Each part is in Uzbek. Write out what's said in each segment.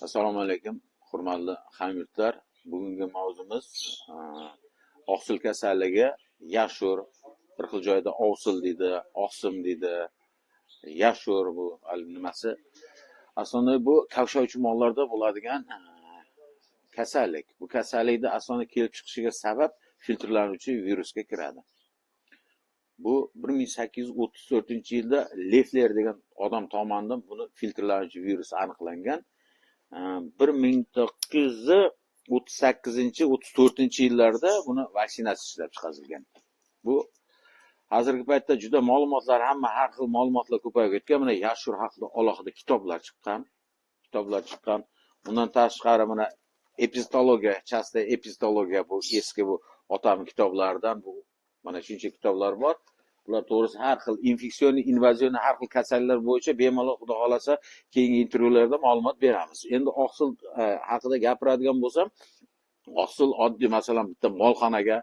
Assalomu alaykum, hurmatli hamyurtlar. Bugungi mavzumiz e, oqsil kasalligi, yashur, bir xil joyda ovsil deydi, oqsim deydi, yashur bu nimasi. Aslida bu kavshovchi mollarda bo'ladigan e, kasallik. Bu kasallikni aslida kelib chiqishiga sabab filtrlanuvchi virusga kiradi. Bu 1834-yilda Lefler degan odam tomonidan buni filtrlanuvchi virus aniqlangan. Bir ming to'qqiz yuz o'ttiz sakkizinchi o'ttiz to'rtinchi yillarda buni vaksinasi ishlab chiqarilgan. Bu hozirgi paytda juda ma'lumotlar hamma har xil ma'lumotlar ko'payib ketgan. Mana yashur haqida alohida kitoblar chiqqan kitoblar chiqqan. Undan tashqari mana epistologiya часто epistologiya bu eski bu otamni kitoblaridan bu mana shuncha kitoblar bor. Bular to'g'risida har xil infeksion invazion har xil kasalliklar bo'yicha bemalol xudo xohlasa keyingi intervyularda ma'lumot beramiz. Endi oqsil e, haqida gapiradigan bo'lsam oqsil oddiy masalan bitta molxonaga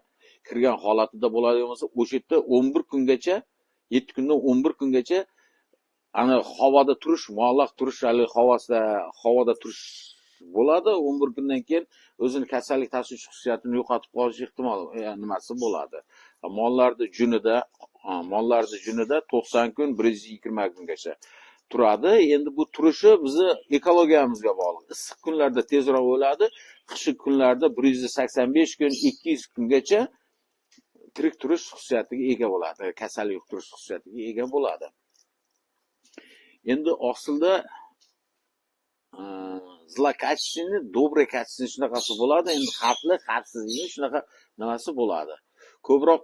kirgan holatida bo'ladigan bo'lsa o'sha yerda o'n bir kungacha yetti kundan o'n bir kungacha ana havoda turish muallaq turish haligi havosida havoda turish bo'ladi. o'n bir kundan keyin o'zini kasallik tashuvchi xususiyatini yo'qotib qolish ehtimol e, nimasi bo'ladi? Mollarni junida mollarni junida to'qson kun bir yuz yigirma kungacha turadi. Endi bu turishi bizni ekologiyamizga bog'liq. Issiq kunlarda tezroq o'ladi. Qishki kunlarda bir yuz sakson besh kun ikki yuz kungacha tirik turish xususiyatiga ega bo'ladi. Kasal yuqtirish xususiyatiga ega bo'ladi. Endi oqsilda злокачественный добрый качественный shunaqasi bo'ladi. Endi xavfli xavfsizligi shunaqa nimasi bo'ladi. Ko'proq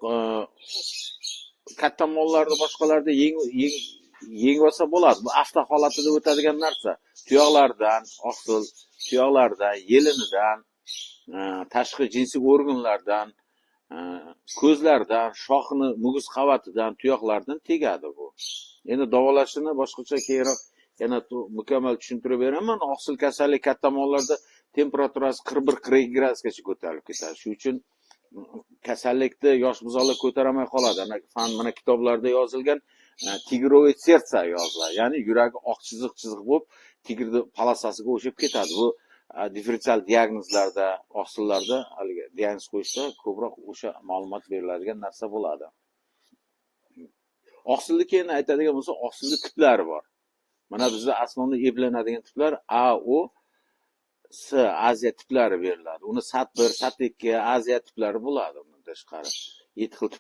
katta mollarni boshqalarda yengib olsa bo'ladi. Bu afta holatida o'tadigan narsa. Tuyoqlardan oqsil tuyoqlardan yelinidan e, tashqi jinsiy organlardan e, ko'zlardan shoxni muguz qavatidan tuyoqlardan tegadi bu. Endi davolashini boshqacha keyinroq yana mukammal tushuntirib beraman. Oqsil kasallik katta mollarda temperaturasi qirq bir qirq ikki gradusgacha ko'tarilib ketadi. Shuning uchun kasallikni yosh buzoqlar ko'tarolmay qoladi. Ana fan mana kitoblarda yozilgan e, tigrovое yoziladi. Ya'ni yuragi oq chiziq chiziq bo'lib tigrni polosasiga o'xshab ketadi. Bu e, differensial diagnozlarda osillarda haligi diagnoz qo'yishda ko'proq o'sha ma'lumot beriladigan narsa bo'ladi. Oqsilni keyin aytadigan bo'lsa oqsilni tiplari bor. Mana bizda основной eplanadigan tiplar a o s aziya tiplari beriladi. Uni sat bir sat ikki aziya tiplari bo'ladi undan tashqari. Yetti xil tip